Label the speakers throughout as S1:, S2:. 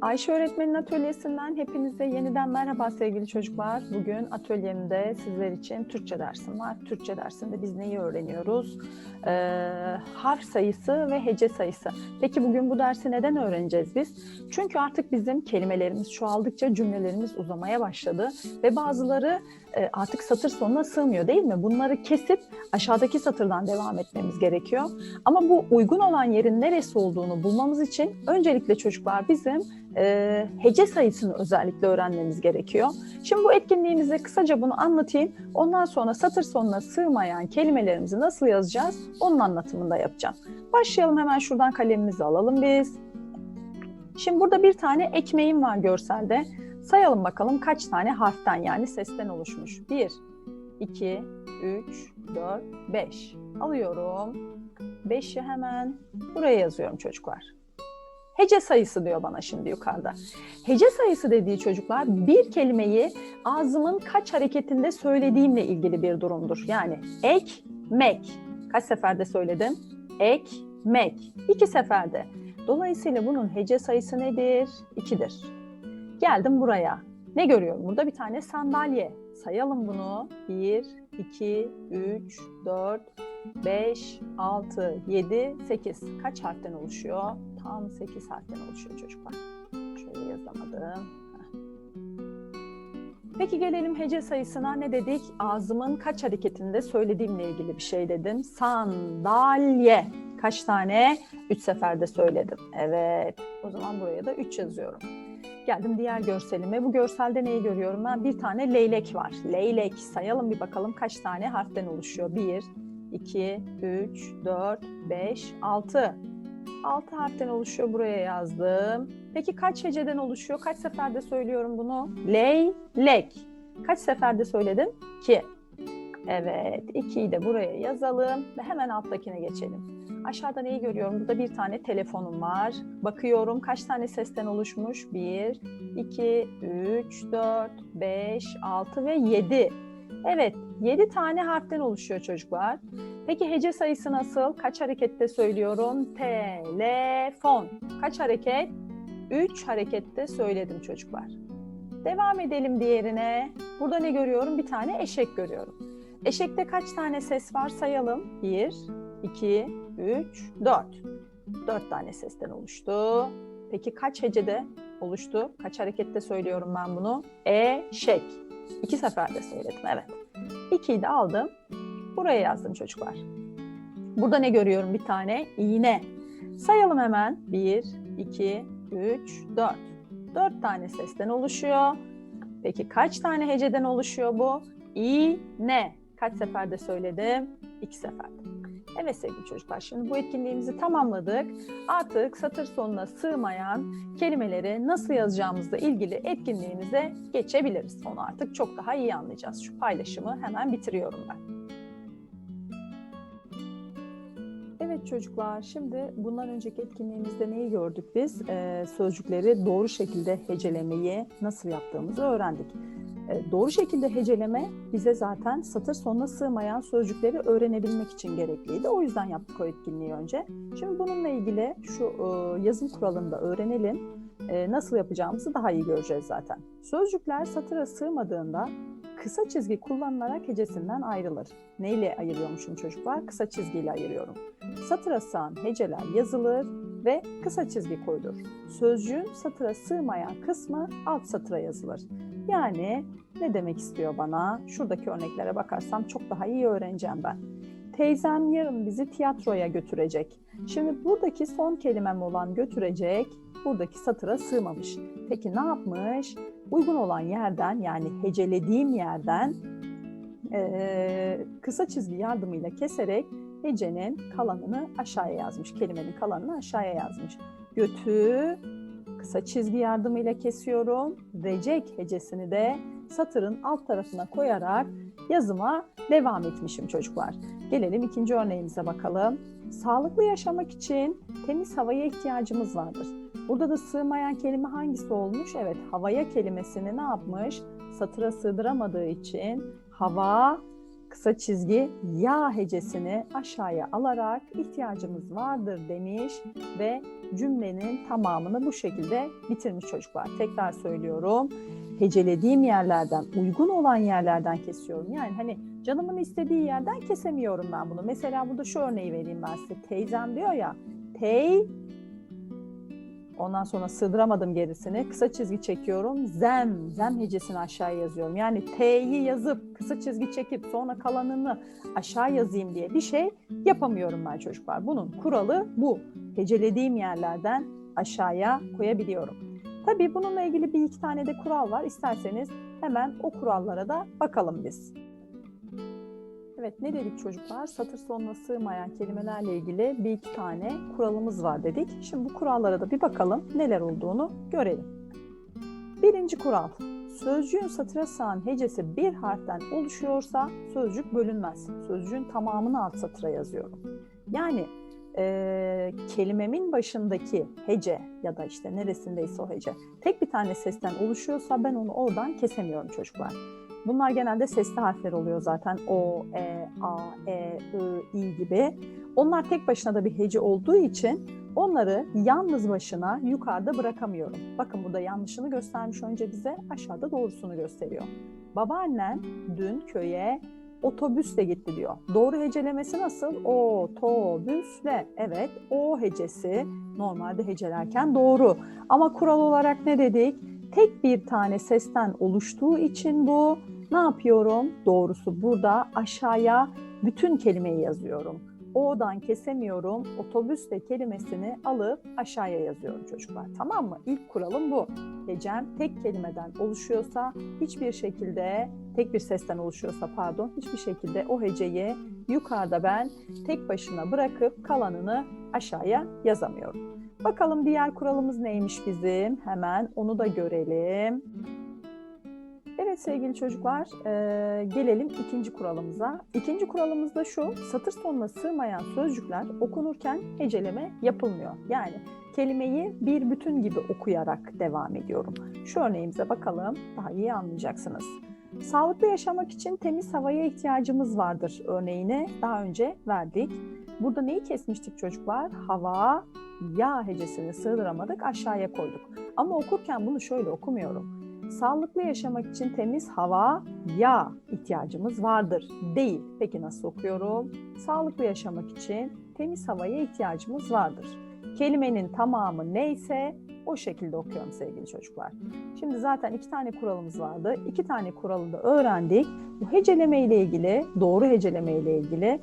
S1: Ayşe Öğretmenin Atölyesi'nden hepinize yeniden merhaba sevgili çocuklar. Bugün atölyemde sizler için Türkçe dersim var. Türkçe dersinde biz neyi öğreniyoruz? Ee, harf sayısı ve hece sayısı. Peki bugün bu dersi neden öğreneceğiz biz? Çünkü artık bizim kelimelerimiz çoğaldıkça cümlelerimiz uzamaya başladı. Ve bazıları e, artık satır sonuna sığmıyor değil mi? Bunları kesip aşağıdaki satırdan devam etmemiz gerekiyor. Ama bu uygun olan yerin neresi olduğunu bulmamız için öncelikle çocuklar bizim e, hece sayısını özellikle öğrenmemiz gerekiyor. Şimdi bu etkinliğimizde kısaca bunu anlatayım. Ondan sonra satır sonuna sığmayan kelimelerimizi nasıl yazacağız onun anlatımını da yapacağım. Başlayalım hemen şuradan kalemimizi alalım biz. Şimdi burada bir tane ekmeğim var görselde. Sayalım bakalım kaç tane harften yani sesten oluşmuş. 1, 2, 3, 4, 5. Alıyorum. 5'i hemen buraya yazıyorum çocuklar. Hece sayısı diyor bana şimdi yukarıda. Hece sayısı dediği çocuklar bir kelimeyi ağzımın kaç hareketinde söylediğimle ilgili bir durumdur. Yani ek, mek. Kaç seferde söyledim? Ek, mek. İki seferde. Dolayısıyla bunun hece sayısı nedir? İkidir. Geldim buraya. Ne görüyorum? Burada bir tane sandalye. Sayalım bunu. 1, 2, 3, 4, 5, 6, 7, 8. Kaç harften oluşuyor? Tam 8 harften oluşuyor çocuklar. Şöyle yazamadım. Peki gelelim hece sayısına ne dedik? Ağzımın kaç hareketinde söylediğimle ilgili bir şey dedim. Sandalye. Kaç tane? 3 seferde söyledim. Evet. O zaman buraya da 3 yazıyorum. Geldim diğer görselime. Bu görselde neyi görüyorum ben? Bir tane leylek var. Leylek. Sayalım bir bakalım kaç tane harften oluşuyor. 1, 2, 3, 4, 5, 6. 6 harften oluşuyor. Buraya yazdım. Peki kaç heceden oluşuyor? Kaç seferde söylüyorum bunu? Leylek. Kaç seferde söyledim? 2. Evet. 2'yi de buraya yazalım ve hemen alttakine geçelim. Aşağıda neyi görüyorum? Burada bir tane telefonum var. Bakıyorum kaç tane sesten oluşmuş? 1, 2, 3, 4, 5, 6 ve 7. Evet, 7 tane harften oluşuyor çocuklar. Peki hece sayısı nasıl? Kaç harekette söylüyorum? Telefon. Kaç hareket? 3 harekette söyledim çocuklar. Devam edelim diğerine. Burada ne görüyorum? Bir tane eşek görüyorum. Eşekte kaç tane ses var sayalım. 1, 2, 3, 4. 4 tane sesten oluştu. Peki kaç hecede oluştu? Kaç harekette söylüyorum ben bunu? Eşek. İki seferde söyledim, evet. İkiyi de aldım. Buraya yazdım çocuklar. Burada ne görüyorum? Bir tane iğne. Sayalım hemen. 1, 2, 3, 4. 4 tane sesten oluşuyor. Peki kaç tane heceden oluşuyor bu? İğne. Kaç seferde söyledim? İki seferde. Evet sevgili çocuklar şimdi bu etkinliğimizi tamamladık. Artık satır sonuna sığmayan kelimeleri nasıl yazacağımızla ilgili etkinliğimize geçebiliriz. Onu artık çok daha iyi anlayacağız. Şu paylaşımı hemen bitiriyorum ben. Evet çocuklar şimdi bundan önceki etkinliğimizde neyi gördük biz? Ee, sözcükleri doğru şekilde hecelemeyi nasıl yaptığımızı öğrendik. E, doğru şekilde heceleme bize zaten satır sonuna sığmayan sözcükleri öğrenebilmek için gerekliydi. O yüzden yaptık o etkinliği önce. Şimdi bununla ilgili şu e, yazım kuralını da öğrenelim. E, nasıl yapacağımızı daha iyi göreceğiz zaten. Sözcükler satıra sığmadığında kısa çizgi kullanılarak hecesinden ayrılır. Neyle ayırıyormuşum çocuklar? Kısa çizgiyle ayırıyorum. Satıra sığan heceler yazılır ve kısa çizgi koyulur. Sözcüğün satıra sığmayan kısmı alt satıra yazılır. Yani ne demek istiyor bana? Şuradaki örneklere bakarsam çok daha iyi öğreneceğim ben. Teyzem yarın bizi tiyatroya götürecek. Şimdi buradaki son kelimem olan götürecek buradaki satıra sığmamış. Peki ne yapmış? Uygun olan yerden yani hecelediğim yerden e, kısa çizgi yardımıyla keserek hecenin kalanını aşağıya yazmış. Kelimenin kalanını aşağıya yazmış. Götü kısa çizgi yardımıyla kesiyorum. Recek hecesini de satırın alt tarafına koyarak yazıma devam etmişim çocuklar. Gelelim ikinci örneğimize bakalım. Sağlıklı yaşamak için temiz havaya ihtiyacımız vardır. Burada da sığmayan kelime hangisi olmuş? Evet, havaya kelimesini ne yapmış? Satıra sığdıramadığı için hava kısa çizgi ya hecesini aşağıya alarak ihtiyacımız vardır demiş ve cümlenin tamamını bu şekilde bitirmiş çocuklar. Tekrar söylüyorum. Hecelediğim yerlerden, uygun olan yerlerden kesiyorum. Yani hani canımın istediği yerden kesemiyorum ben bunu. Mesela burada şu örneği vereyim ben size. Teyzem diyor ya, tey Ondan sonra sığdıramadım gerisini. Kısa çizgi çekiyorum. Zem, zem hecesini aşağı yazıyorum. Yani T'yi yazıp kısa çizgi çekip sonra kalanını aşağı yazayım diye bir şey yapamıyorum ben çocuklar. Bunun kuralı bu. Hecelediğim yerlerden aşağıya koyabiliyorum. Tabii bununla ilgili bir iki tane de kural var. İsterseniz hemen o kurallara da bakalım biz. Evet ne dedik çocuklar? Satır sonuna sığmayan kelimelerle ilgili bir iki tane kuralımız var dedik. Şimdi bu kurallara da bir bakalım neler olduğunu görelim. Birinci kural. Sözcüğün satıra sığan hecesi bir harften oluşuyorsa sözcük bölünmez. Sözcüğün tamamını alt satıra yazıyorum. Yani e, kelimemin başındaki hece ya da işte neresindeyse o hece tek bir tane sesten oluşuyorsa ben onu oradan kesemiyorum çocuklar. Bunlar genelde sesli harfler oluyor zaten. O, E, A, E, I, I gibi. Onlar tek başına da bir hece olduğu için onları yalnız başına yukarıda bırakamıyorum. Bakın burada yanlışını göstermiş önce bize, aşağıda doğrusunu gösteriyor. Babaannen dün köye otobüsle gitti diyor. Doğru hecelemesi nasıl? Otobüsle. Evet, o hecesi normalde hecelerken doğru. Ama kural olarak ne dedik? tek bir tane sesten oluştuğu için bu ne yapıyorum? Doğrusu burada aşağıya bütün kelimeyi yazıyorum. O'dan kesemiyorum. Otobüsle kelimesini alıp aşağıya yazıyorum çocuklar. Tamam mı? İlk kuralım bu. Hecem tek kelimeden oluşuyorsa hiçbir şekilde tek bir sesten oluşuyorsa pardon hiçbir şekilde o heceyi yukarıda ben tek başına bırakıp kalanını aşağıya yazamıyorum. Bakalım diğer kuralımız neymiş bizim? Hemen onu da görelim. Evet sevgili çocuklar, e, gelelim ikinci kuralımıza. İkinci kuralımız da şu, satır sonuna sığmayan sözcükler okunurken heceleme yapılmıyor. Yani kelimeyi bir bütün gibi okuyarak devam ediyorum. Şu örneğimize bakalım, daha iyi anlayacaksınız. Sağlıklı yaşamak için temiz havaya ihtiyacımız vardır örneğini daha önce verdik. Burada neyi kesmiştik çocuklar? Hava, ya hecesini sığdıramadık, aşağıya koyduk. Ama okurken bunu şöyle okumuyorum. Sağlıklı yaşamak için temiz hava, ya ihtiyacımız vardır değil. Peki nasıl okuyorum? Sağlıklı yaşamak için temiz havaya ihtiyacımız vardır. Kelimenin tamamı neyse o şekilde okuyorum sevgili çocuklar. Şimdi zaten iki tane kuralımız vardı. İki tane kuralı da öğrendik. Bu heceleme ile ilgili, doğru heceleme ile ilgili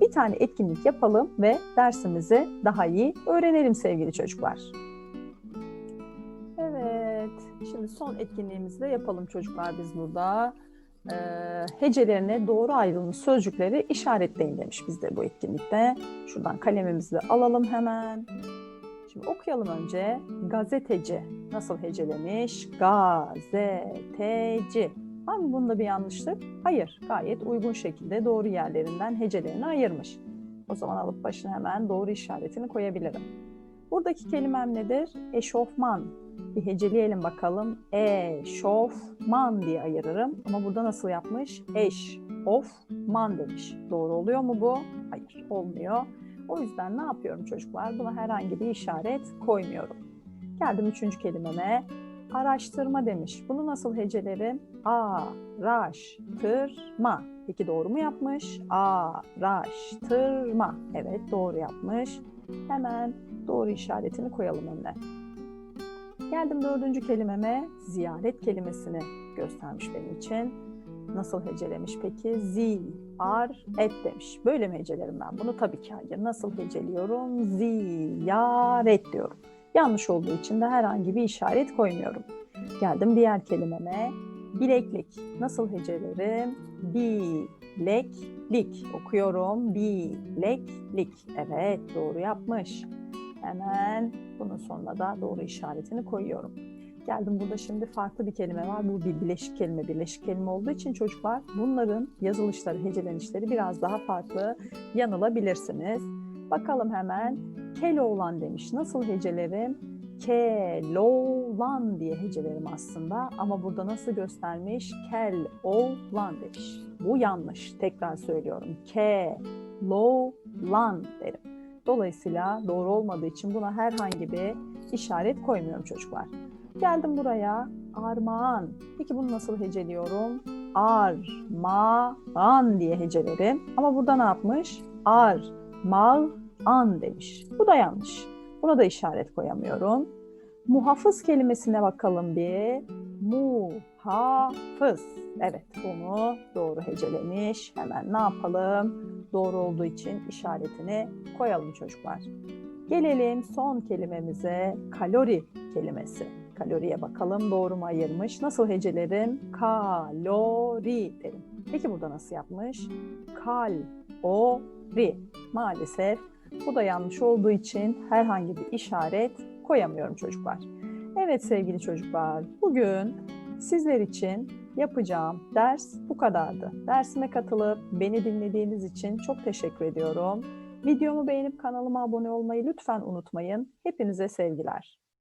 S1: bir tane etkinlik yapalım ve dersimizi daha iyi öğrenelim sevgili çocuklar. Şimdi son etkinliğimizi de yapalım çocuklar biz burada. E, hecelerine doğru ayrılmış sözcükleri işaretleyin demiş bizde bu etkinlikte. Şuradan kalemimizi alalım hemen. Şimdi okuyalım önce. Gazeteci nasıl hecelemiş? Gazeteci. Var mı bunda bir yanlışlık? Hayır, gayet uygun şekilde doğru yerlerinden hecelerini ayırmış. O zaman alıp başına hemen doğru işaretini koyabilirim. Buradaki kelimem nedir? Eşofman. Bir heceleyelim bakalım. Eşofman diye ayırırım. Ama burada nasıl yapmış? Eş, of, man demiş. Doğru oluyor mu bu? Hayır, olmuyor. O yüzden ne yapıyorum çocuklar? Buna herhangi bir işaret koymuyorum. Geldim üçüncü kelimeme. Araştırma demiş. Bunu nasıl hecelerim? A, raş, tır, ma. Peki doğru mu yapmış? A, raş, tır, ma. Evet doğru yapmış. Hemen doğru işaretini koyalım önüne. Geldim dördüncü kelimeme. Ziyaret kelimesini göstermiş benim için. Nasıl hecelemiş peki? Zi, ar, et demiş. Böyle mi hecelerim ben bunu? Tabii ki hayır. Nasıl heceliyorum? Ziyaret diyorum. Yanlış olduğu için de herhangi bir işaret koymuyorum. Geldim diğer kelimeme. Bileklik. Nasıl hecelerim? Bileklik. Okuyorum. Bileklik. Evet doğru yapmış. Hemen bunun sonuna da doğru işaretini koyuyorum. Geldim burada şimdi farklı bir kelime var. Bu bir bileşik kelime. Birleşik kelime olduğu için çocuklar bunların yazılışları, hecelenişleri biraz daha farklı yanılabilirsiniz. Bakalım hemen Keloğlan demiş. Nasıl hecelerim? keloğlan diye hecelerim aslında ama burada nasıl göstermiş? Kel oğlan demiş. Bu yanlış. Tekrar söylüyorum. Keloğlan derim. Dolayısıyla doğru olmadığı için buna herhangi bir işaret koymuyorum çocuklar. Geldim buraya armağan. Peki bunu nasıl heceliyorum? Armağan diye hecelerim. Ama burada ne yapmış? Armağan demiş. Bu da yanlış. Buna da işaret koyamıyorum. Muhafız kelimesine bakalım bir. Muhafız. Evet bunu doğru hecelemiş. Hemen ne yapalım? Doğru olduğu için işaretini koyalım çocuklar. Gelelim son kelimemize kalori kelimesi. Kaloriye bakalım doğru mu ayırmış? Nasıl hecelerim? Kalori derim. Peki burada nasıl yapmış? Kal o ri. Maalesef bu da yanlış olduğu için herhangi bir işaret koyamıyorum çocuklar. Evet sevgili çocuklar, bugün sizler için yapacağım ders bu kadardı. Dersime katılıp beni dinlediğiniz için çok teşekkür ediyorum. Videomu beğenip kanalıma abone olmayı lütfen unutmayın. Hepinize sevgiler.